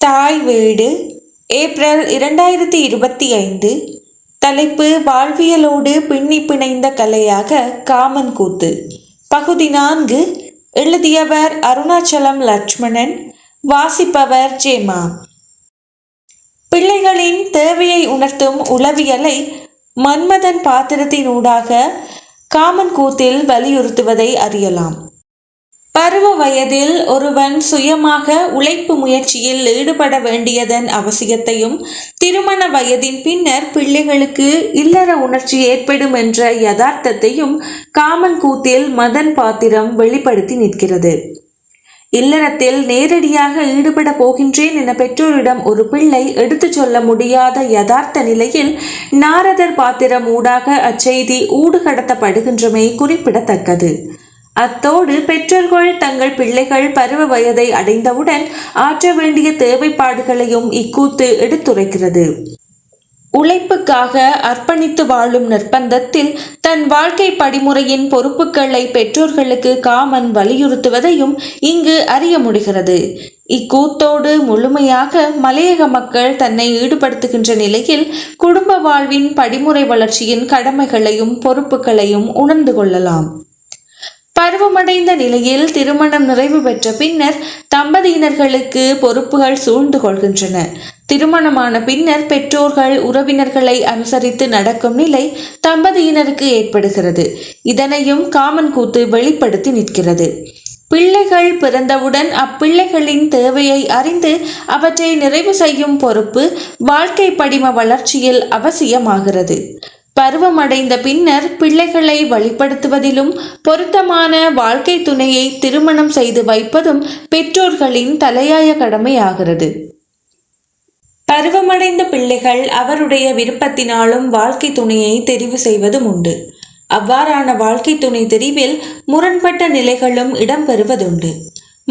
தாய் வீடு ஏப்ரல் இரண்டாயிரத்தி இருபத்தி ஐந்து தலைப்பு வாழ்வியலோடு பின்னி பிணைந்த கலையாக காமன் கூத்து பகுதி நான்கு எழுதியவர் அருணாச்சலம் லட்சுமணன் வாசிப்பவர் ஜேமா. பிள்ளைகளின் தேவையை உணர்த்தும் உளவியலை மன்மதன் பாத்திரத்தினூடாக காமன் கூத்தில் வலியுறுத்துவதை அறியலாம். பருவ வயதில் ஒருவன் சுயமாக உழைப்பு முயற்சியில் ஈடுபட வேண்டியதன் அவசியத்தையும் திருமண வயதின் பின்னர் பிள்ளைகளுக்கு இல்லற உணர்ச்சி ஏற்படும் என்ற யதார்த்தத்தையும் காமன் கூத்தில் மதன் பாத்திரம் வெளிப்படுத்தி நிற்கிறது. இல்லறத்தில் நேரடியாக ஈடுபட போகின்றேன் என பெற்றோரிடம் ஒரு பிள்ளை எடுத்துச் சொல்ல முடியாத யதார்த்த நிலையில் நாரதர் பாத்திரம் ஊடாக அச்செய்தி ஊடுகடத்தப்படுகின்றமை குறிப்பிடத்தக்கது. அத்தோடு பெற்றோர்கள் தங்கள் பிள்ளைகள் பருவ வயதை அடைந்தவுடன் ஆற்ற வேண்டிய தேவைப்பாடுகளையும் இக்கூத்து எடுத்துரைக்கிறது. உழைப்புக்காக அர்ப்பணித்து வாழும் நிர்பந்தத்தில் தன் வாழ்க்கை படிமுறையின் பொறுப்புகளை பெற்றோர்களுக்கு காமன் வலியுறுத்துவதையும் இங்கு அறிய முடிகிறது. இக்கூத்தோடு முழுமையாக மலையக மக்கள் தன்னை ஈடுபடுத்துகின்ற நிலையில் குடும்ப வாழ்வின் படிமுறை வளர்ச்சியின் கடமைகளையும் பொறுப்புகளையும் உணர்ந்து கொள்ளலாம். பருவமடைந்த நிலையில் திருமணம் நிறைவு பெற்ற பின்னர் தம்பதியினர்களுக்கு பொறுப்புகள் சூழ்ந்து கொள்கின்றன. திருமணமான பின்னர் பெற்றோர்கள் உறவினர்களை அனுசரித்து நடக்கும் நிலை தம்பதியினருக்கு ஏற்படுகிறது. இதனையும் காமன் கூத்து வெளிப்படுத்தி நிற்கிறது. பிள்ளைகள் பிறந்தவுடன் அப்பிள்ளைகளின் தேவையை அறிந்து அவற்றை நிறைவு செய்யும் பொறுப்பு வாழ்க்கை படிம வளர்ச்சியில் அவசியமாகிறது. பருவமடைந்த பின்னர் பிள்ளைகளை வழிப்படுத்துவதிலும் பொருத்தமான வாழ்க்கை துணையை திருமணம் செய்து வைப்பதும் பெற்றோர்களின் தலையாய கடமையாகிறது. பருவமடைந்த பிள்ளைகள் அவருடைய விருப்பத்தினாலும் வாழ்க்கை துணையை தெரிவு செய்வதும் உண்டு. அவ்வாறான வாழ்க்கை துணை தெரிவில் முரண்பட்ட நிலைகளும் இடம்பெறுவதுண்டு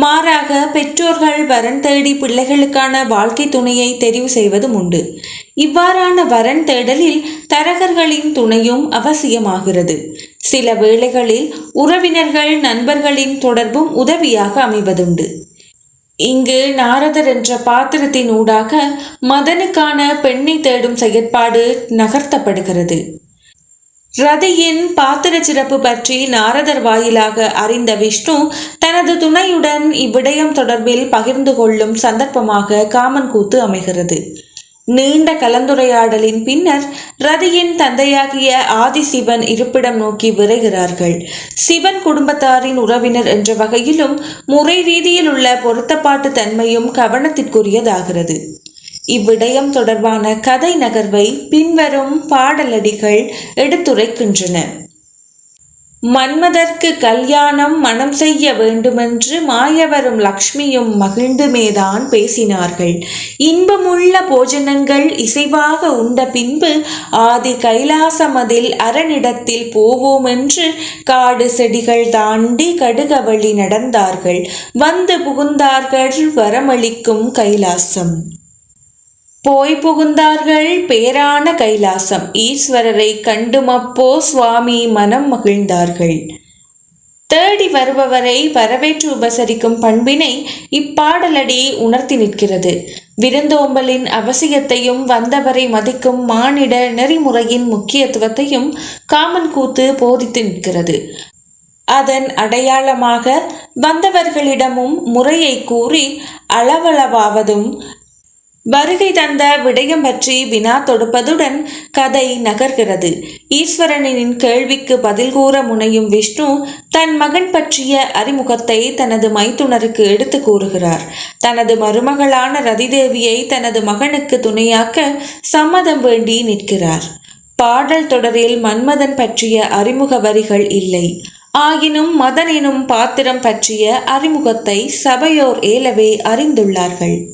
மாறாக பெற்றோர்கள் வரன் தேடி பிள்ளைகளுக்கான வாழ்க்கை துணையை தெரிவு செய்வதும் உண்டு. இவ்வாறான வரன் தேடலில் தரகர்களின் துணையும் அவசியமாகிறது. சில வேளைகளில் உறவினர்கள் நண்பர்களின் தொடர்பும் உதவியாக அமைவதுண்டு. இங்கு நாரதர் என்ற பாத்திரத்தின் ஊடாக மதனுக்கான பெண்ணை தேடும் செயற்பாடு நகர்த்தப்படுகிறது. ரதியின் பாத்திர சிறப்பு பற்றி நாரதர் வாயிலாக அறிந்த விஷ்ணு தனது துணையுடன் இவ்விடயம் தொடர்பில் பகிர்ந்து கொள்ளும் சந்தர்ப்பமாக காமன் கூத்து அமைகிறது. நீண்ட கலந்துரையாடலின் பின்னர் ரதியின் தந்தையாகிய ஆதிசிவன் இருப்பிடம் நோக்கி விரைகிறார்கள். சிவன் குடும்பத்தாரின் உறவினர் என்ற வகையிலும் முறை ரீதியில் உள்ள பொருத்தப்பாட்டு தன்மையும் கவனத்திற்குரியதாகிறது. இவ்விடயம் தொடர்பான கதை நகர்வை பின்வரும் பாடலடிகள் எடுத்துரைக்கின்றன. மன்மதற்கு கல்யாணம் மனம் செய்ய வேண்டுமென்று மாயவரும் லக்ஷ்மியும் மகிழ்ந்துமேதான் பேசினார்கள். இன்பமுள்ள போஜனங்கள் இசைவாக உண்ட பின்பு ஆதி கைலாசமதில் அரணிடத்தில் போவோமென்று காடு செடிகள் தாண்டி கடுக வழி நடந்தார்கள். வந்து புகுந்தார்கள் வரமளிக்கும் கைலாசம். போய் புகுந்தார்கள் பேரான கைலாசம். ஈஸ்வரரை கண்டுமப்போ சுவாமி மனம் மகிழ்ந்தார்கள். தேடி வருபவரை வரவேற்று உபசரிக்கும் பண்பினை இப்பாடலடி உணர்த்தி நிற்கிறது. விருந்தோம்பலின் அவசியத்தையும் வந்தவரை மதிக்கும் மானிட நெறிமுறையின் முக்கியத்துவத்தையும் காமன் கூத்து போதித்து நிற்கிறது. அதன் அடையாளமாக வந்தவர்களிடமும் முறையை கூறி அளவளவாவதும் வருகை தந்த விடயம் பற்றி வினா தொடுப்பதுடன் கதை நகர்கிறது. ஈஸ்வரனின் கேள்விக்கு பதில் கூற முனையும் விஷ்ணு தன் மகன் பற்றிய அறிமுகத்தை தனது மைத்துனருக்கு எடுத்து கூறுகிறார். தனது மருமகளான ரதிதேவியை தனது மகனுக்கு துணையாக்க சம்மதம் வேண்டி நிற்கிறார். பாடல் தொடரில் மன்மதன் பற்றிய அறிமுக வரிகள் இல்லை. ஆயினும் மதன் எனும் பாத்திரம் பற்றிய அறிமுகத்தை சபையோர் ஏலவே அறிந்துள்ளார்கள்.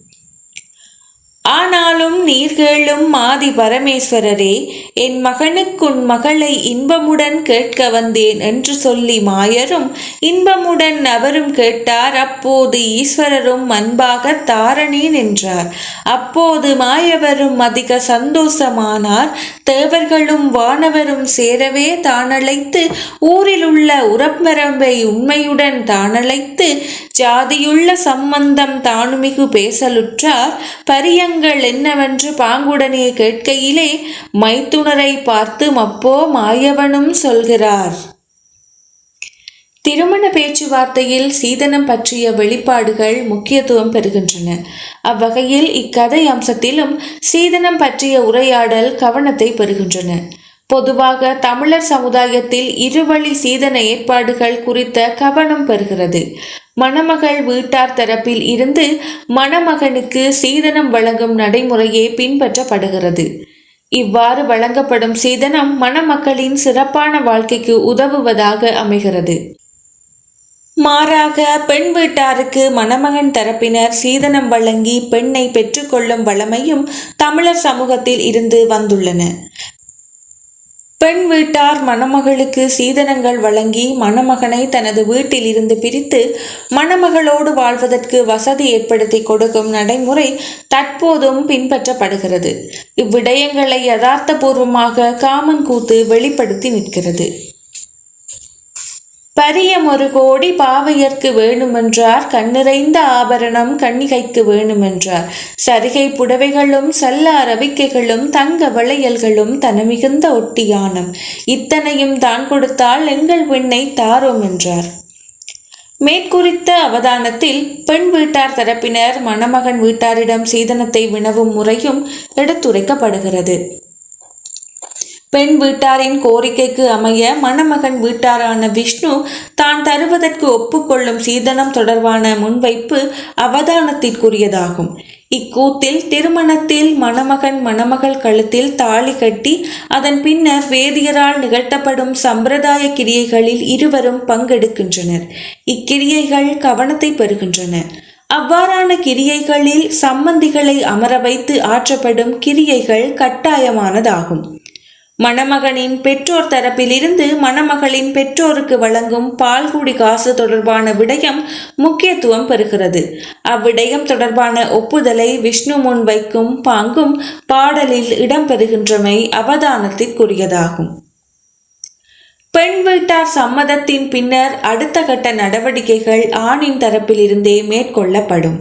ஆனாலும் நீர்கேளும் மாதி பரமேஸ்வரரே என் மகனுக்குன் மகளை இன்பமுடன் கேட்க வந்தேன் என்று சொல்லி மாயரும் இன்பமுடன் அவரும் கேட்டார் அப்போது ஈஸ்வரரும் அன்பாக தாரணேன் என்றார் அப்போது மாயவரும் அதிக சந்தோஷமானார். தேவர்களும் வானவரும் சேரவே தானழைத்து ஊரில் உள்ள உறப்பரம்பை உண்மையுடன் தானழைத்து ஜாதியுள்ள சம்பந்தம் தானுமிகு பேசலுற்றார். விஷயங்கள் என்னவென்று பாங்குடனே கேட்கையிலே மைத்துனரை பார்த்து மப்போ மாயவனும் சொல்கிறார். திருமண பேச்சுவார்த்தையில் சீதனம் பற்றிய வெளிப்பாடுகள் முக்கியத்துவம் பெறுகின்றன. அவ்வகையில் இக்கதை அம்சத்திலும் சீதனம் பற்றிய உரையாடல் கவனத்தை பெறுகின்றன. பொதுவாக தமிழர் சமுதாயத்தில் இருவழி சீதன ஏற்பாடுகள் குறித்த கவனம் பெறுகிறது. மணமகள் வீட்டார் தரப்பில் இருந்து மணமகனுக்கு சீதனம் வழங்கும் நடைமுறையே பின்பற்றப்படுகிறது. இவ்வாறு வழங்கப்படும் சீதனம் மணமக்களின் சிறப்பான வாழ்க்கைக்கு உதவுவதாக அமைகிறது. மாறாக பெண் வீட்டாருக்கு மணமகன் தரப்பினர் சீதனம் வழங்கி பெண்ணை பெற்றுக்கொள்ளும் வளமையும் தமிழர் சமூகத்தில் இருந்து வந்துள்ளன. பெண் வீட்டார் மணமகளுக்கு சீதனங்கள் வழங்கி மணமகனை தனது வீட்டில் இருந்து பிரித்து மணமகளோடு வாழ்வதற்கு வசதி ஏற்படுத்தி கொடுக்கும் நடைமுறை தற்போதும் பின்பற்றப்படுகிறது. இவ்விடயங்களை யதார்த்தபூர்வமாக காமன் கூத்து வெளிப்படுத்தி நிற்கிறது. பரியம் ஒரு கோடி பாவையர்க்கு வேணுமென்றார். கண்ணிறைந்த ஆபரணம் கண்ணிகைக்கு வேணுமென்றார். சரிகை புடவைகளும் சல்லார் அவிக்கைகளும் தங்க வளையல்களும் தனமிகுந்த ஒட்டியானம். இத்தனையும் தான் கொடுத்தால் எங்கள் பெண்ணை தாரோம் என்றார். மேற்குறித்த அவதானத்தில் பெண் வீட்டார் தரப்பினர் மணமகன் வீட்டாரிடம் சீதனத்தை வினவும் முறையும் எடுத்துரைக்கப்படுகிறது. பெண் வீட்டாரின் கோரிக்கைக்கு அமைய மணமகன் வீட்டாரான விஷ்ணு தான் தருவதற்கு ஒப்புக்கொள்ளும் சீதனம் தொடர்பான முன்வைப்பு அவதானத்திற்குரியதாகும். இக்கூத்தில் திருமணத்தில் மணமகன் மணமகள் கழுத்தில் தாலி கட்டி அதன் பின்னர் வேதியரால் நிகழ்த்தப்படும் சம்பிரதாய கிரியைகளில் இருவரும் பங்கெடுக்கின்றனர். இக்கிரியைகள் கவனத்தை பெறுகின்றன. அவ்வாறான கிரியைகளில் சம்மந்திகளை அமர வைத்து ஆற்றப்படும் கிரியைகள் கட்டாயமானதாகும். மணமகனின் பெற்றோர் தரப்பிலிருந்து மணமகளின் பெற்றோருக்கு வழங்கும் பால்குடி காசு தொடர்பான விடயம் முக்கியத்துவம் பெறுகிறது. அவ்விடயம் தொடர்பான ஒப்புதலை விஷ்ணு முன் வைக்கும் பாங்கும் பாடலில் இடம்பெறுகின்றமை அவதானத்திற்குரியதாகும். பெண் வீட்டார் சம்மதத்தின் பின்னர் அடுத்த கட்ட நடவடிக்கைகள் ஆணின் தரப்பிலிருந்தே மேற்கொள்ளப்படும்.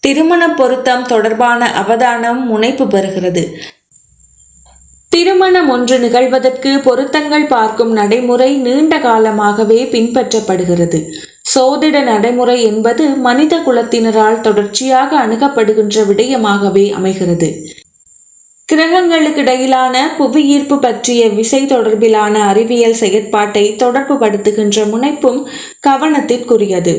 திருமண பொருத்தம் தொடர்பான அவதானம் முனைப்பு பெறுகிறது. திருமணம் ஒன்று நிகழ்வதற்கு பொருத்தங்கள் பார்க்கும் நடைமுறை நீண்ட காலமாகவே பின்பற்றப்படுகிறது. சோதிட நடைமுறை என்பது மனித குலத்தினரால் தொடர்ச்சியாக அணுகப்படுகின்ற விடயமாகவே அமைகிறது. கிரகங்களுக்கு இடையிலான புவியீர்ப்பு பற்றிய விசை தொடர்பிலான அறிவியல் செயற்பாட்டை தொடர்பு படுத்துகின்ற முனைப்பும் கவனத்திற்குரியது.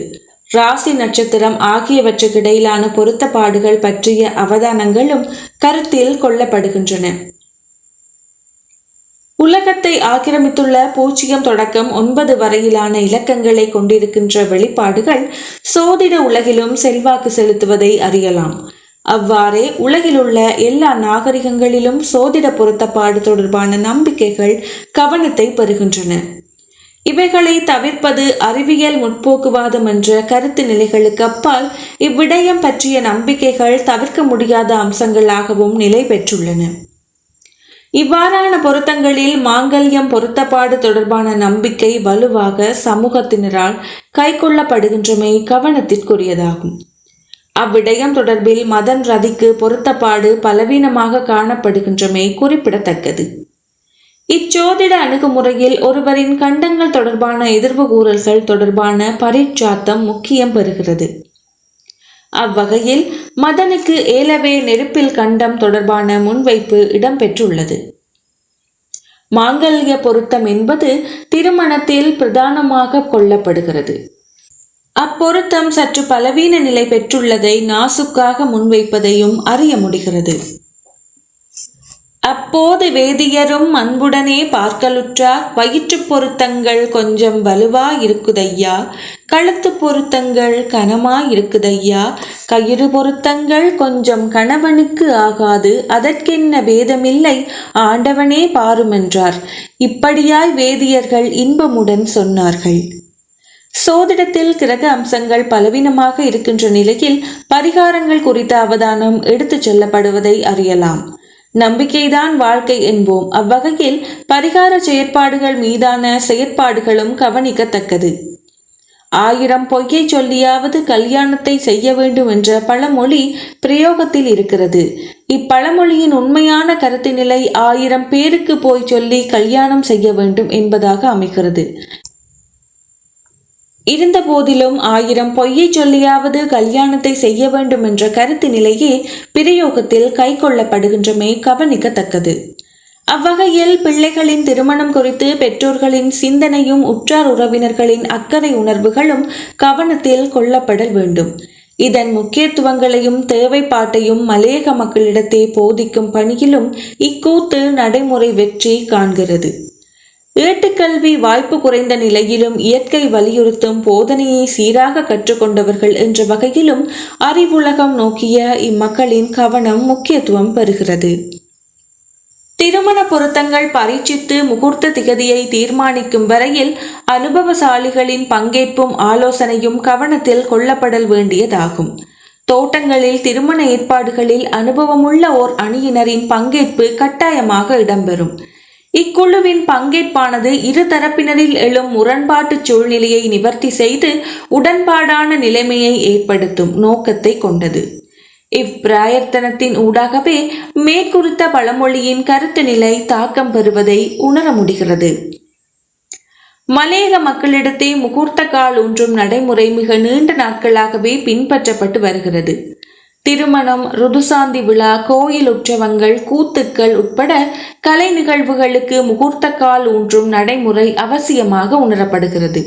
ராசி நட்சத்திரம் ஆகியவற்றுக்கிடையிலான பொருத்தப்பாடுகள் பற்றிய அவதானங்களும் கருத்தில் கொள்ளப்படுகின்றன. உலகத்தை ஆக்கிரமித்துள்ள பூஜ்ஜியம் தொடக்கம் ஒன்பது வரையிலான இலக்கங்களை கொண்டிருக்கின்ற வெளிப்பாடுகள் சோதிட உலகிலும் செல்வாக்கு செலுத்துவதை அறியலாம். அவ்வாறே உலகிலுள்ள எல்லா நாகரிகங்களிலும் சோதிட பொருத்தப்பாடு தொடர்பான நம்பிக்கைகள் கவனத்தை பெறுகின்றன. இவைகளை தவிர்ப்பது அறிவியல் முற்போக்குவாதம் என்ற கருத்து நிலைகளுக்கு அப்பால் இவ்விடயம் பற்றிய நம்பிக்கைகள் தவிர்க்க முடியாத அம்சங்களாகவும் நிலை பெற்றுள்ளன. இவ்வாறான பொருத்தங்களில் மாங்கல்யம் பொருத்தப்பாடு தொடர்பான நம்பிக்கை வலுவாக சமூகத்தினரால் கைக்கொள்ளப்படுகின்றமை கவனத்திற்குரியதாகும். அவ்விடயம் தொடர்பில் மதன் ரதிக்கு பொருத்தப்பாடு பலவீனமாக காணப்படுகின்றமை குறிப்பிடத்தக்கது. இச்சோதிட அணுகுமுறையில் ஒருவரின் கண்டங்கள் தொடர்பான எதிர்வு கூறல்கள் தொடர்பான பரிச்சாத்தம் முக்கியம் பெறுகிறது. அவ்வகையில் மதனுக்கு ஏலவே நெருப்பில் கண்டம் தொடர்பான முன்வைப்பு இடம்பெற்றுள்ளது. மாங்கல்ய பொருத்தம் என்பது திருமணத்தில் பிரதானமாக கொள்ளப்படுகிறது. அப்பொருத்தம் சற்று பலவீன நிலை பெற்றுள்ளதை நாசுக்காக முன்வைப்பதையும் அறிய முடிகிறது. அப்போது வேதியரும் அன்புடனே பார்க்கலுற்றார் வயிற்று பொருத்தங்கள் கொஞ்சம் வலுவா இருக்குதையா? கழுத்து பொருத்தங்கள் கனமா இருக்குதையா? கயிறு பொருத்தங்கள் கொஞ்சம் கணவனுக்கு ஆகாது அதற்கென்ன பேதமில்லை ஆண்டவனே பாருமென்றார். இப்படியாய் வேதியர்கள் இன்பமுடன் சொன்னார்கள். சோதிடத்தில் கிரக அம்சங்கள் பலவீனமாக இருக்கின்ற நிலையில் பரிகாரங்கள் குறித்த அவதானம் எடுத்துச் செல்லப்படுவதை அறியலாம். நம்பிக்கைதான் வாழ்க்கை என்போம். அவ்வகையில் பரிகார செயற்பாடுகள் மீதான செயற்பாடுகளும் கவனிக்கத்தக்கது. ஆயிரம் பொய்யை சொல்லியாவது கல்யாணத்தை செய்ய வேண்டும் என்ற பழமொழி பிரயோகத்தில் இருக்கிறது. இப்பழமொழியின் உண்மையான கருத்து நிலை ஆயிரம் பேருக்கு போய் சொல்லி கல்யாணம் செய்ய வேண்டும் என்பதாக அமைகிறது. இருந்த போதிலும் ஆயிரம் பொய்யை சொல்லியாவது கல்யாணத்தை செய்ய வேண்டும் என்ற கருத்து நிலையே பிரயோகத்தில் கை கொள்ளப்படுகின்றமே கவனிக்கத்தக்கது. அவ்வகையில் பிள்ளைகளின் திருமணம் குறித்து பெற்றோர்களின் சிந்தனையும் உற்றார் உறவினர்களின் அக்கறை உணர்வுகளும் கவனத்தில் கொள்ளப்படல் வேண்டும். இதன் முக்கியத்துவங்களையும் தேவைப்பாட்டையும் மலையக மக்களிடத்தே போதிக்கும் பணியிலும் இக்கூத்து நடைமுறை வெற்றி காண்கிறது. ஏட்டுக்கல்வி வாய்ப்பு குறைந்த நிலையிலும் இயற்கை வலியுறுத்தும் போதனையை சீராக கற்றுக்கொண்டவர்கள் என்ற வகையிலும் அறிவுலகம் நோக்கிய இம்மக்களின் கவனம் முக்கியத்துவம் பெறுகிறது. திருமண பொருத்தங்கள் பரீட்சித்து முகூர்த்த திகதியை தீர்மானிக்கும் வரையில் அனுபவசாலிகளின் பங்கேற்பும் ஆலோசனையும் கவனத்தில் கொள்ளப்படல் வேண்டியதாகும். தோட்டங்களில் திருமண ஏற்பாடுகளில் அனுபவமுள்ள ஓர் அணியினரின் பங்கேற்பு கட்டாயமாக இடம்பெறும். இக்குழுவின் பங்கேற்பானது இரு தரப்பினரில் எழும் முரண்பாட்டு சூழ்நிலையை நிவர்த்தி செய்து உடன்பாடான நிலைமையை ஏற்படுத்தும் நோக்கத்தை கொண்டது. இப்பிராயத்தனத்தின் ஊடாகவே மேற்குறித்த பழமொழியின் கருத்து நிலை தாக்கம் பெறுவதை உணர முடிகிறது. மலையக மக்களிடத்தே முகூர்த்த கால் ஒன்றும் நடைமுறை மிக நீண்ட நாட்களாகவே பின்பற்றப்பட்டு வருகிறது. திருமணம் ருதுசாந்தி விழா கோயில் உற்சவங்கள் கூத்துக்கள் உட்பட கலை நிகழ்வுகளுக்கு முகூர்த்த கால் ஊன்றும் நடைமுறை அவசியமாக உணரப்படுகிறது.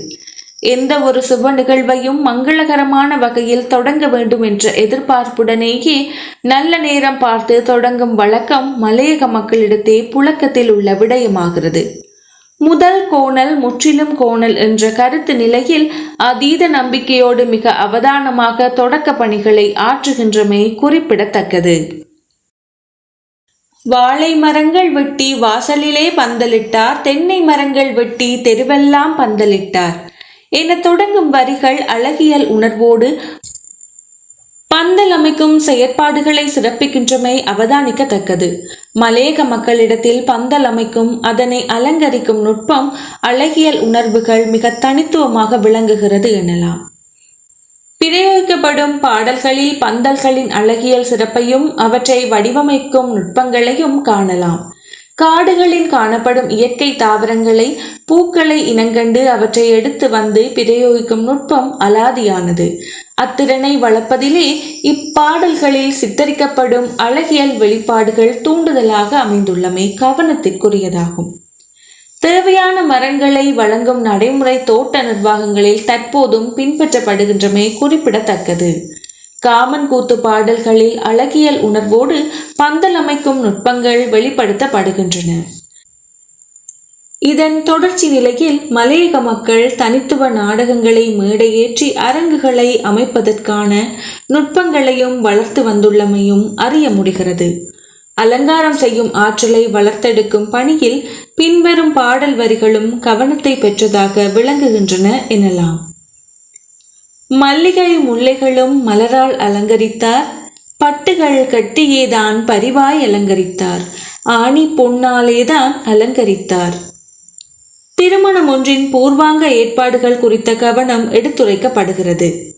எந்த ஒரு சுப நிகழ்வையும் மங்களகரமான வகையில் தொடங்க வேண்டும் என்ற எதிர்பார்ப்புடனேயே நல்ல நேரம் பார்த்து தொடங்கும் வழக்கம் மலையக மக்களிடத்தே புழக்கத்தில் உள்ள விடயமாகிறது. முதல் கோணல் முற்றிலும் கோணல் என்ற கருத்து நிலையில் அதீத நம்பிக்கையோடு மிக அவதானமாக தொடக்க பணிகளை ஆற்றுகின்றமை குறிப்பிடத்தக்கது. வாழை மரங்கள் வெட்டி வாசலிலே பந்தலிட்டார் தென்னை மரங்கள் வெட்டி தெருவெல்லாம் பந்தலிட்டார். என தொடங்கும் வரிகள் அழகியல் உணர்வோடு பந்தல் அமைக்கும் செயற்பாடுகளை சிறப்பிக்கின்றமை அவதானிக்கத்தக்கது. மலேக மக்களிடத்தில் பந்தல் அமைக்கும் அதனை அலங்கரிக்கும் நுட்பம் அழகியல் உணர்வுகள் மிக தனித்துவமாக விளங்குகிறது எனலாம். பிரயோகிக்கப்படும் பாடல்களில் பந்தல்களின் அழகியல் சிறப்பையும் அவற்றை வடிவமைக்கும் நுட்பங்களையும் காணலாம். காடுகளில் காணப்படும் இயற்கை தாவரங்களை பூக்களை இனங்கண்டு அவற்றை எடுத்து வந்து பிரயோகிக்கும் நுட்பம் அலாதியானது. அத்திறனை வளர்ப்பதிலே இப்பாடல்களில் சித்தரிக்கப்படும் அழகியல் வெளிப்பாடுகள் தூண்டுதலாக அமைந்துள்ளமை கவனத்திற்குரியதாகும். தேவையான மரங்களை வழங்கும் நடைமுறை தோட்ட நிர்வாகங்களில் தற்போதும் பின்பற்றப்படுகின்றமை குறிப்பிடத்தக்கது. காமன் கூத்து பாடல்களில் அழகியல் உணர்வோடு பந்தல் அமைக்கும் நுட்பங்கள் வெளிப்படுத்தப்படுகின்றன. இதன் தொடர்ச்சி நிலையில் மலையக மக்கள் தனித்துவ நாடகங்களை மேடையேற்றி அரங்குகளை அமைப்பதற்கான நுட்பங்களையும் வளர்த்து வந்துள்ளமையும் அறிய முடிகிறது. அலங்காரம் செய்யும் ஆற்றலை வளர்த்தெடுக்கும் பணியில் பின்வரும் பாடல் வரிகளும் கவனத்தை பெற்றதாக விளங்குகின்றன எனலாம். மல்லிகை முல்லைகளும் மலரால் அலங்கரித்தார். பட்டுகள் கட்டியேதான் பரிவாய் அலங்கரித்தார். ஆணி பொன்னாலேதான் அலங்கரித்தார். திருமணம் ஒன்றின் பூர்வாங்க ஏற்பாடுகள் குறித்த கவனம் எடுத்துரைக்கப்படுகிறது.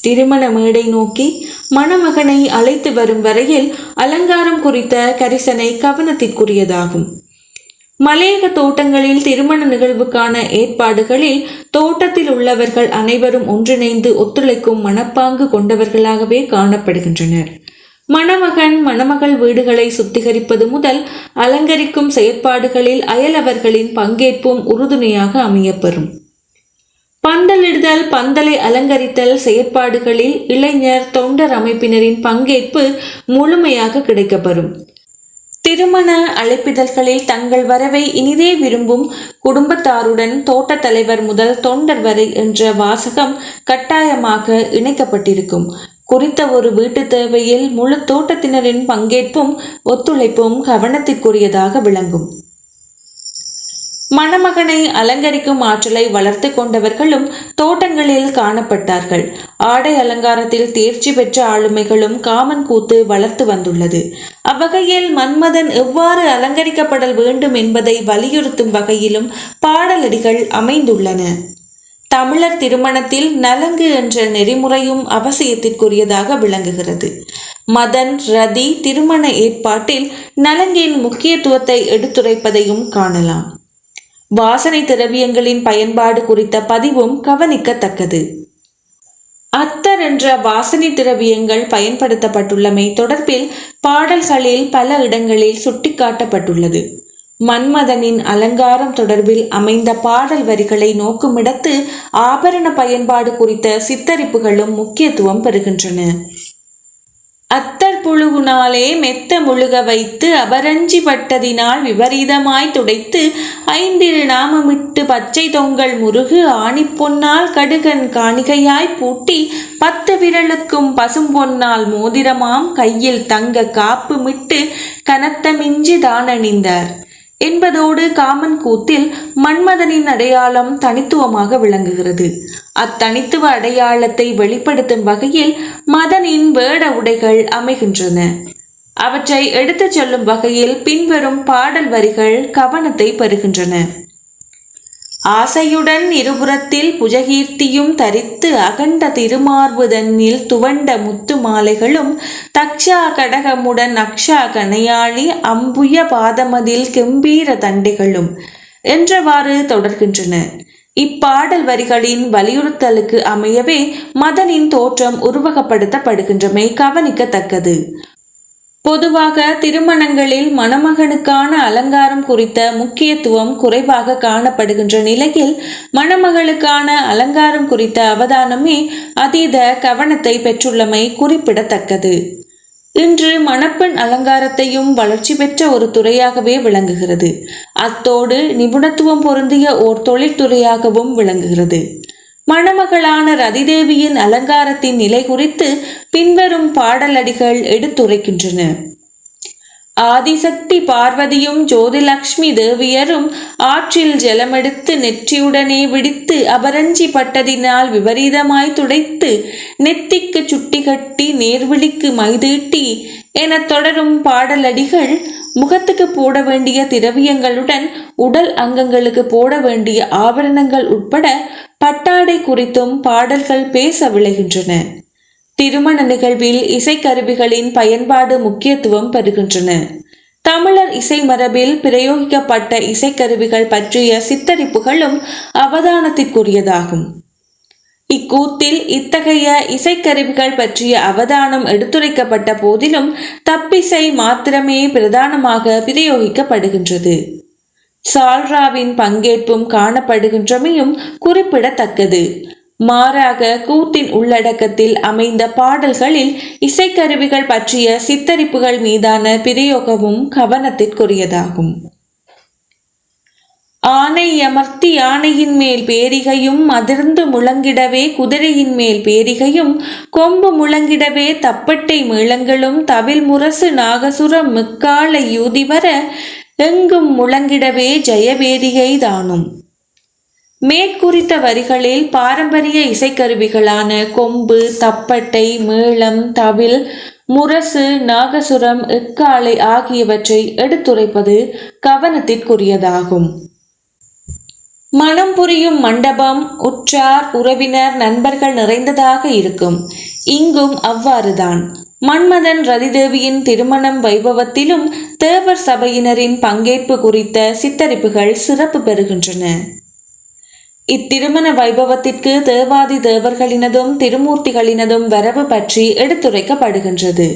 திருமண மேடை நோக்கி மணமகனை அழைத்து வரும் வரையில் அலங்காரம் குறித்த கரிசனை கவனத்திற்குரியதாகும். மலையக தோட்டங்களில் திருமண நிகழ்வுக்கான ஏற்பாடுகளில் தோட்டத்தில் உள்ளவர்கள் அனைவரும் ஒன்றிணைந்து ஒத்துழைக்கும் மனப்பாங்கு கொண்டவர்களாகவே காணப்படுகின்றனர். மணமகன் மணமகள் வீடுகளை சுத்திகரிப்பது முதல் அலங்கரிக்கும் செயற்பாடுகளில் அயலவர்களின் பங்கேற்பும் உறுதுணையாக அமையப்பெறும். பந்தலிடுதல் பந்தலை அலங்கரித்தல் செயற்பாடுகளில் இளைஞர் தொண்டர் அமைப்பினரின் பங்கேற்பு முழுமையாக கிடைக்கப்பெறும். திருமண அழைப்பிதழ்களில் தங்கள் வரவை இனிதே விரும்பும் குடும்பத்தாருடன் தோட்ட தலைவர் முதல் தொண்டர் வரை என்ற வாசகம் கட்டாயமாக இணைக்கப்பட்டிருக்கும். குறித்த ஒரு வீட்டு தேவையில் முழு தோட்டத்தினரின் பங்கேற்பும் ஒத்துழைப்பும் கவனத்திற்குரியதாக விளங்கும். மணமகனை அலங்கரிக்கும் ஆற்றலை வளர்த்து கொண்டவர்களும் தோட்டங்களில் காணப்பட்டார்கள். ஆடை அலங்காரத்தில் தேர்ச்சி பெற்ற ஆளுமைகளும் காமன் கூத்து வளர்த்து வந்துள்ளது. அவ்வகையில் மன்மதன் எவ்வாறு அலங்கரிக்கப்படல் வேண்டும் என்பதை வலியுறுத்தும் வகையிலும் பாடலடிகள் அமைந்துள்ளன. தமிழர் திருமணத்தில் நலங்கு என்ற நெறிமுறையும் அவசியத்திற்குரியதாக விளங்குகிறது. மதன் ரதி திருமண ஏற்பாட்டில் நலங்கின் முக்கியத்துவத்தை எடுத்துரைப்பதையும் காணலாம். வாசனை திரவியங்களின் பயன்பாடு குறித்த பதிவும் கவனிக்கத்தக்கது. அத்தர் என்ற வாசனை திரவியங்கள் பயன்படுத்தப்பட்டுள்ளமை தொடர்பில் பாடல்களில் பல இடங்களில் சுட்டிக்காட்டப்பட்டுள்ளது. மன்மதனின் அலங்காரம் தொடர்பில் அமைந்த பாடல் வரிகளை நோக்குமிடத்து ஆபரண பயன்பாடு குறித்த சித்தரிப்புகளும் முக்கியத்துவம் பெறுகின்றன. அத்தர் புழுகுனாலே மெத்த முழுக வைத்து அபரஞ்சி பட்டதினால் விபரீதமாய் துடைத்து ஐந்திரு நாமமிட்டு பச்சை தொங்கல் முருகு ஆணிப்பொன்னால் கடுகன் காணிகையாய் பூட்டி பத்து விரலுக்கும் பசும் பொன்னால் மோதிரமாம் கையில் தங்க காப்பு மிட்டு கனத்த மிஞ்சி தானணிந்தார். என்பதோடு காமன் கூத்தில் மன்மதனின் அடையாளம் தனித்துவமாக விளங்குகிறது. அத்தனித்துவ அடையாளத்தை வெளிப்படுத்தும் வகையில் மதனின் வேட உடைகள் அமைகின்றன. அவற்றை எடுத்துச் செல்லும் வகையில் பின்வரும் பாடல் வரிகள் கவனத்தை பெறுகின்றன. ஆசையுடன் இருபுறத்தில் புஜகீர்த்தியும் தரித்து அகண்ட திருமார்புதன்னில் துவண்ட முத்து மாலைகளும் தக்ஷா கடகமுடன் அக்ஷா கனையாளி அம்புய பாதமதில் கெம்பீர தண்டைகளும் என்றவாறு தொடர்கின்றன. இப்பாடல் வரிகளின் வலியுறுத்தலுக்கு அமையவே மதனின் தோற்றம் உருவகப்படுத்தப்படுகின்றமை கவனிக்கத்தக்கது. பொதுவாக திருமணங்களில் மணமகனுக்கான அலங்காரம் குறித்த முக்கியத்துவம் குறைவாக காணப்படுகின்ற நிலையில் மணமகளுக்கான அலங்காரம் குறித்த அவதானமே அதீத கவனத்தை பெற்றுள்ளமை குறிப்பிடத்தக்கது. இன்று மணப்பெண் அலங்காரத்தையும் வளர்ச்சி பெற்ற ஒரு துறையாகவே விளங்குகிறது. அத்தோடு நிபுணத்துவம் பொருந்திய ஓர் தொழில்துறையாகவும் விளங்குகிறது. மணமகளான ரதிதேவியின் அலங்காரத்தின் நிலை குறித்து பின்வரும் பாடலடிகள் எடுத்துரைக்கின்றன. ஆதிசக்தி பார்வதியும் ஜோதிலக்ஷ்மி தேவியரும் ஆற்றில் ஜலமெடுத்து நெற்றியுடனே விடித்து அபரஞ்சி பட்டதினால் விபரீதமாய் துடைத்து நெத்திக்கு சுட்டி கட்டி நேர்விழிக்கு மைதீட்டி என தொடரும் பாடலடிகள் முகத்துக்கு போட வேண்டிய திரவியங்களுடன் உடல் அங்கங்களுக்கு போட வேண்டிய ஆபரணங்கள் உட்பட பட்டாடை குறித்தும் பாடல்கள் பேச விளைகின்றன. திருமண நிகழ்வில் இசைக்கருவிகளின் பயன்பாடு முக்கியத்துவம் பெறுகின்றன. தமிழர் இசை மரபில் பிரயோகிக்கப்பட்ட இசைக்கருவிகள் பற்றிய சித்தரிப்புகளும் அவதானத்திற்குரியதாகும். இக்கூத்தில் இத்தகைய இசைக்கருவிகள் பற்றிய அவதானம் எடுத்துரைக்கப்பட்ட போதிலும் தப்பிசை மாத்திரமே பிரதானமாக பிரயோகிக்கப்படுகின்றது. சால்ராவின் பங்கேற்பும் காணப்படுகின்றமையும் குறிப்பிடத்தக்கது. மாறாக கூத்தின் உள்ளடக்கத்தில் அமைந்த பாடல்களில் இசைக்கருவிகள் பற்றிய சித்தரிப்புகள் மீதான பிரயோகமும் கவனத்திற்குரியதாகும். ஆனை அமர்த்தி யானையின் மேல் பேரிகையும் அதிர்ந்து முழங்கிடவே குதிரையின் மேல் பேரிகையும் கொம்பு முழங்கிடவே தப்பட்டை மேளங்களும் தவில் முரசு நாகசுர முக்கால யூதி வர எங்கும் முழங்கிடவே ஜெயவேதிகை தானும். மேற்குறித்த வரிகளில் பாரம்பரிய இசைக்கருவிகளான கொம்பு தப்பட்டை மேளம் தவில் முரசு நாகசுரம் இக்காலை ஆகியவற்றை எடுத்துரைப்பது கவனத்திற்குரியதாகும். மனம் புரியும் மண்டபம் உற்றார் உறவினர் நண்பர்கள் நிறைந்ததாக இருக்கும். இங்கும் அவ்வாறுதான். மன்மதன் ரதிதேவியின் திருமணம் வைபவத்திலும் தேவர் சபையினரின் பங்கேற்பு குறித்த சித்தரிப்புகள் சிறப்பு பெறுகின்றன. இத்திருமண வைபவத்திற்கு தேவாதி தேவர்களினதும் திருமூர்த்திகளினதும் வரவு பற்றி எடுத்துரைக்கப்படுகின்றது.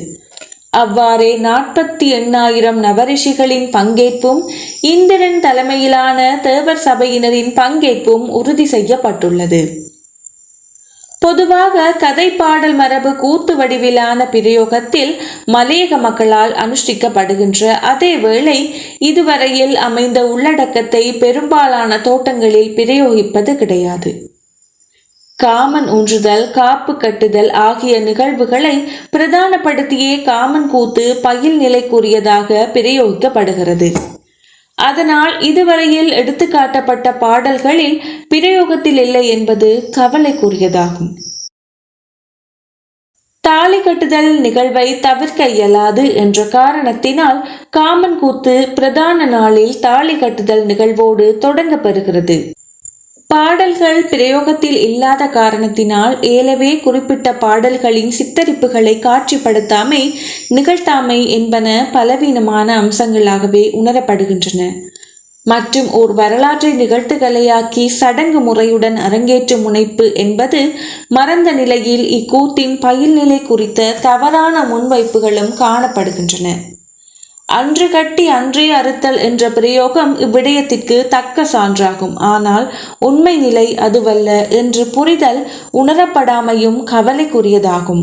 அவ்வாறே நாற்பத்தி எண்ணாயிரம் நவரிஷிகளின் பங்கேற்பும் இந்திரன் தலைமையிலான தேவர் சபையினரின் பங்கேற்பும் உறுதி செய்யப்பட்டுள்ளது. பொதுவாக கதை பாடல் மரபு கூத்து வடிவிலான பிரயோகத்தில் மலையக மக்களால் அனுஷ்டிக்கப்படுகின்ற அதேவேளை இதுவரையில் அமைந்த உள்ளடக்கத்தை பெரும்பாலான தோட்டங்களில் பிரயோகிப்பது கிடையாது. காமன் ஊன்றுதல் காப்பு கட்டுதல் ஆகிய நிகழ்வுகளை பிரதானப்படுத்தியே காமன் கூத்து பயில் நிலைக்குரியதாக பிரயோகிக்கப்படுகிறது. அதனால் இதுவரையில் எடுத்துக்காட்டப்பட்ட பாடல்களில் பிரயோகத்தில் இல்லை என்பது கவலைக்குரியதாகும். தாலி கட்டுதல் நிகழ்வை தவிர்க்க இயலாது என்ற காரணத்தினால் காமன் கூத்து பிரதான நாளில் தாலி கட்டுதல் நிகழ்வோடு தொடங்கப்பெறுகிறது. பாடல்கள் பிரயோகத்தில் இல்லாத காரணத்தினால் ஏலவே குறிப்பிட்ட பாடல்களின் சித்தரிப்புகளை காட்சிப்படுத்தாமை நிகழ்த்தாமை என்பன பலவீனமான அம்சங்களாகவே உணரப்படுகின்றன. மற்றும் ஓர் வரலாற்றை நிகழ்த்துகளையாக்கி சடங்கு முறையுடன் அரங்கேற்ற முனைப்பு என்பது மறந்த நிலையில் இக்கூத்தின் பயில்நிலை குறித்த தவறான முன்வைப்புகளும் காணப்படுகின்றன. அன்று கட்டி அன்றே அறுத்தல் என்ற பிரயோகம் இவ்விடயத்திற்கு தக்க சான்றாகும். ஆனால் உண்மை நிலை அதுவல்ல என்று புரிதல் உணரப்படாமையும் கவலைக்குரியதாகும்.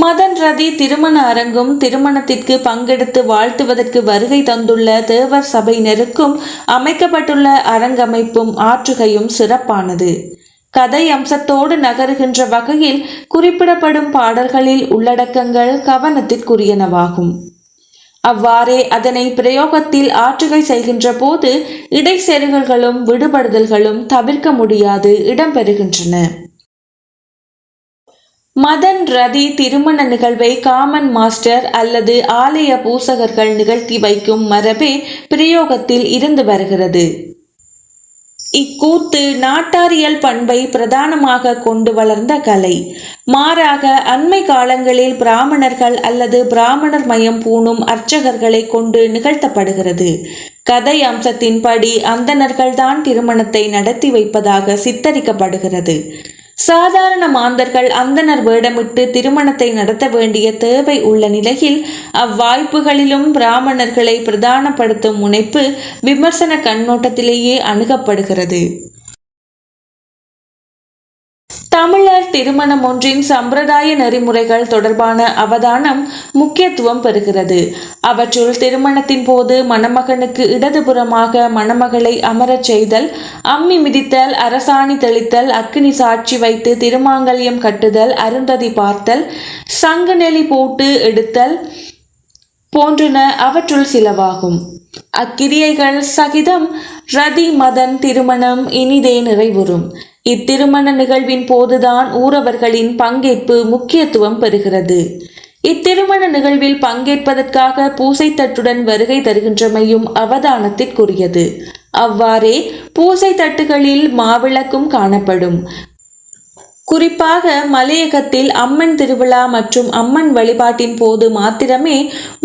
மதன் ரதி திருமண அரங்கும் திருமணத்திற்கு பங்கெடுத்து வாழ்த்துவதற்கு வருகை தந்துள்ள தேவர் சபையினருக்கும் அமைக்கப்பட்டுள்ள அரங்கமைப்பும் ஆற்றுகையும் சிறப்பானது. கதை அம்சத்தோடு நகருகின்ற வகையில் குறிப்பிடப்படும் பாடல்களில் உள்ளடக்கங்கள் கவனத்திற்குரியனவாகும். அவ்வாறே அதனை பிரயோகத்தில் ஆற்றுகை செய்கின்ற போது இடைச்செருகல்களும் விடுபடுதல்களும் தவிர்க்க முடியாது இடம்பெறுகின்றன மதன் ரதி திருமண நிகழ்வை காமன் மாஸ்டர் அல்லது ஆலய பூசகர்கள் நிகழ்த்தி வைக்கும் மரபே பிரயோகத்தில் இருந்து வருகிறது. இக்கூத்து நாட்டாரியல் பண்பை பிரதானமாக கொண்டு வளர்ந்த கலை. மாறாக அண்மை காலங்களில் பிராமணர்கள் அல்லது பிராமணர் மயம் பூணும் அர்ச்சகர்களை கொண்டு நிகழ்த்தப்படுகிறது. கதை அம்சத்தின்படி அந்தணர்கள்தான் திருமணத்தை நடத்தி வைப்பதாக சித்தரிக்கப்படுகிறது. சாதாரண மாந்தர்கள் அந்தனர் வேடமிட்டு திருமணத்தை நடத்த வேண்டிய தேவை உள்ள நிலையில் அவ்வாய்ப்புகளிலும் பிராமணர்களை பிரதானப்படுத்தும் முனைப்பு விமர்சன கண்ணோட்டத்திலேயே அணுகப்படுகிறது. தமிழர் திருமணம் ஒன்றின் சம்பிரதாய நெறிமுறைகள் தொடர்பான அவதானம் முக்கியத்துவம் பெறுகிறது. அவற்றுள் திருமணத்தின் போது மணமகனுக்கு இடதுபுறமாக மணமகளை அமரச் செய்தல் அம்மி மிதித்தல் அரசாணி தெளித்தல் அக்கினி சாட்சி வைத்து திருமாங்கல்யம் கட்டுதல் அருந்ததி பார்த்தல் சங்கு நெலி போட்டு எடுத்தல் போன்றன அவற்றுள் சிலவாகும். அக்கிரியைகள் சகிதம் ரதி மதன் திருமணம் இனிதே நிறைவுறும். இத்திருமண நிகழ்வின் போதுதான் ஊரவர்களின் பங்கேற்பு முக்கியத்துவம் பெறுகிறது. இத்திருமண நிகழ்வில் பங்கேற்பதற்காக பூசை தட்டுடன் வருகை தருகின்றமையும் அவதானத்திற்குரியது. அவ்வாறே பூசை தட்டுகளில் மாவிளக்கும் காணப்படும். குறிப்பாக மலையகத்தில் அம்மன் திருவிழா மற்றும் அம்மன் வழிபாட்டின் போது மாத்திரமே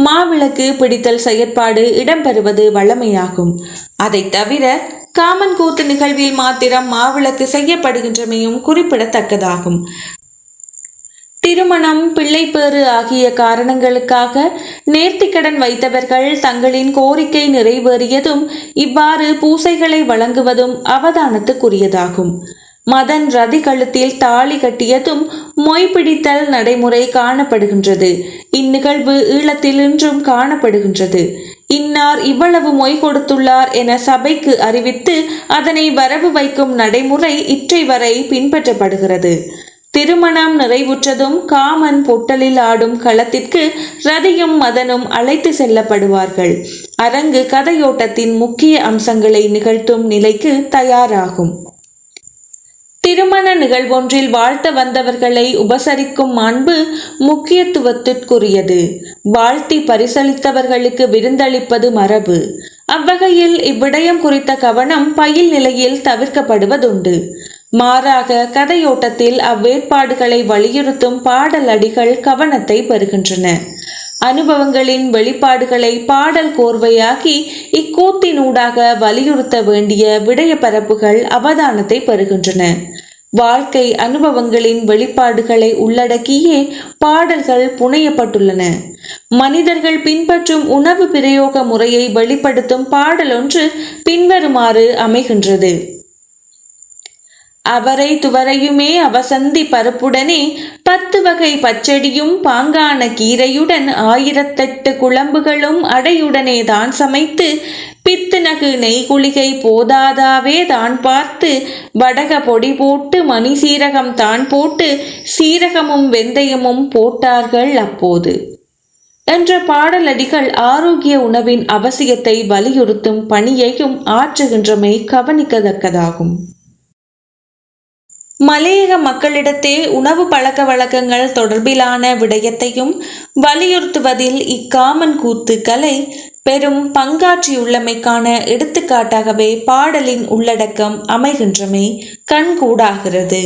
மாவிளக்கு பிடித்தல் செயற்பாடு இடம்பெறுவது வழமையாகும். அதை தவிர காமன் கூத்து நிகழ்வில் மாத்திரம் மாவிளக்கு செய்யப்படுகின்றமையும் குறிப்பிடத்தக்கதாகும். திருமணம் பிள்ளைப்பேறு ஆகிய காரணங்களுக்காக நேர்த்திக்கடன் வைத்தவர்கள் தங்களின் கோரிக்கை நிறைவேறியதும் இவ்வாறு பூசைகளை வழங்குவதும் அவதானத்துக்குரியதாகும். மதன் ரதி கழுத்தில் தாலி கட்டியதும் மொய் பிடித்தல் நடைமுறை காணப்படுகின்றது. இந்நிகழ்வு ஈழத்தில் இன்றும் காணப்படுகின்றது. இன்னார் இவ்வளவு மொய் கொடுத்துள்ளார் என சபைக்கு அறிவித்து அதனை வரவு வைக்கும் நடைமுறை இற்றை வரை பின்பற்றப்படுகிறது. திருமணம் நிறைவுற்றதும் காமன் பொட்டலில் ஆடும் களத்திற்கு ரதியும் மதனும் அழைத்து செல்லப்படுவார்கள். அரங்கு கதையோட்டத்தின் முக்கிய அம்சங்களை நிகழ்த்தும் நிலைக்கு தயாராகும். திருமண நிகழ்வொன்றில் வாழ்த்த வந்தவர்களை உபசரிக்கும் அன்பு முக்கியத்துவத்திற்குரியது. வாழ்த்தி பரிசளித்தவர்களுக்கு விருந்தளிப்பது மரபு. அவ்வகையில் இவ்விடயம் குறித்த கவனம் பயில் நிலையில் தவிர்க்கப்படுவதுண்டு. மாறாக கதையோட்டத்தில் அவ்வேற்பாடுகளை வலியுறுத்தும் பாடல் அடிகள் கவனத்தை பெறுகின்றன. அனுபவங்களின் வெளிப்பாடுகளை பாடல் கோர்வையாக்கி இக்கூத்தினூடாக வலியுறுத்த வேண்டிய விடய பரப்புகள் அவதானத்தை பெறுகின்றன. வாழ்க்கை அனுபவங்களின் வெளிப்பாடுகளை உள்ளடக்கியே பாடல்கள் புனையப்பட்டுள்ளன. மனிதர்கள் பின்பற்றும் உணவு பிரயோக முறையை வெளிப்படுத்தும் பாடல் ஒன்று பின்வருமாறு அமைகின்றது. அவரை துவரையுமே அவசந்தி பருப்புடனே பத்து வகை பச்சடியும் பாங்கான கீரையுடன் ஆயிரத்தெட்டு குழம்புகளும் அடையுடனே தான் சமைத்து பித்துநகு நெய்குளிகை போதாதாவே தான் பார்த்து வடக பொடி போட்டு மணி சீரகம் தான் போட்டு சீரகமும் வெந்தயமும் போட்டார்கள் அப்போது. என்ற பாடலடிகள் ஆரோக்கிய உணவின் அவசியத்தை வலியுறுத்தும் பணியையும் ஆற்றுகின்றமை கவனிக்கத்தக்கதாகும். மலையக மக்களிடத்தே உணவு பழக்க வழக்கங்கள் தொடர்பிலான விடயத்தையும் வலியுறுத்துவதில் இக்காமன் கூத்து கலை பெரும் பங்காற்றியுள்ளமைக்கான எடுத்துக்காட்டாகவே பாடலின் உள்ளடக்கம் அமைகின்றமை கண்கூடாகிறது.